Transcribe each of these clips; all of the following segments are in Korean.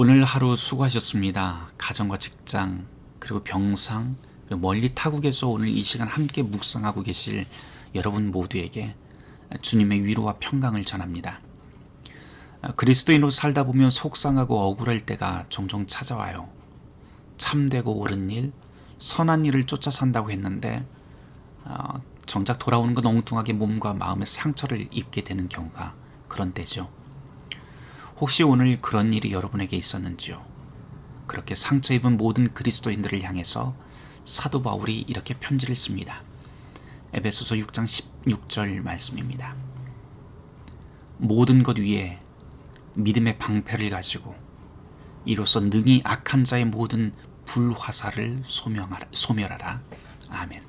오늘 하루 수고하셨습니다. 가정과 직장, 그리고 병상, 그리고 멀리 타국에서 오늘 이 시간 함께 묵상하고 계실 여러분 모두에게 주님의 위로와 평강을 전합니다. 그리스도인으로 살다 보면 속상하고 억울할 때가 종종 찾아와요. 참되고 옳은 일, 선한 일을 쫓아 산다고 했는데 어, 정작 돌아오는 건 엉뚱하게 몸과 마음의 상처를 입게 되는 경우가 그런 때죠. 혹시 오늘 그런 일이 여러분에게 있었는지요? 그렇게 상처 입은 모든 그리스도인들을 향해서 사도 바울이 이렇게 편지를 씁니다. 에베소서 6장 16절 말씀입니다. 모든 것 위에 믿음의 방패를 가지고 이로써 능히 악한 자의 모든 불화살을 소멸하라. 아멘.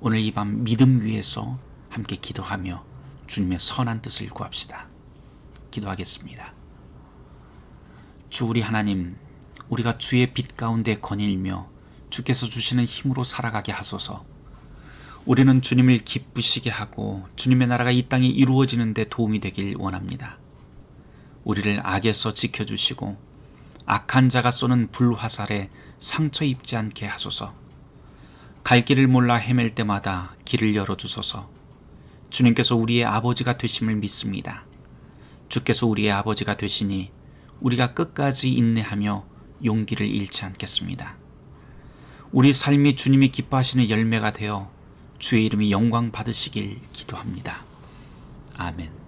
오늘 이 밤 믿음 위에서 함께 기도하며 주님의 선한 뜻을 구합시다. 기도하겠습니다. 주 우리 하나님, 우리가 주의 빛 가운데 거닐며 주께서 주시는 힘으로 살아가게 하소서. 우리는 주님을 기쁘시게 하고 주님의 나라가 이 땅에 이루어지는 데 도움이 되길 원합니다. 우리를 악에서 지켜주시고 악한 자가 쏘는 불화살에 상처 입지 않게 하소서. 갈 길을 몰라 헤맬 때마다 길을 열어주소서. 주님께서 우리의 아버지가 되심을 믿습니다. 주께서 우리의 아버지가 되시니 우리가 끝까지 인내하며 용기를 잃지 않겠습니다. 우리 삶이 주님이 기뻐하시는 열매가 되어 주의 이름이 영광 받으시길 기도합니다. 아멘.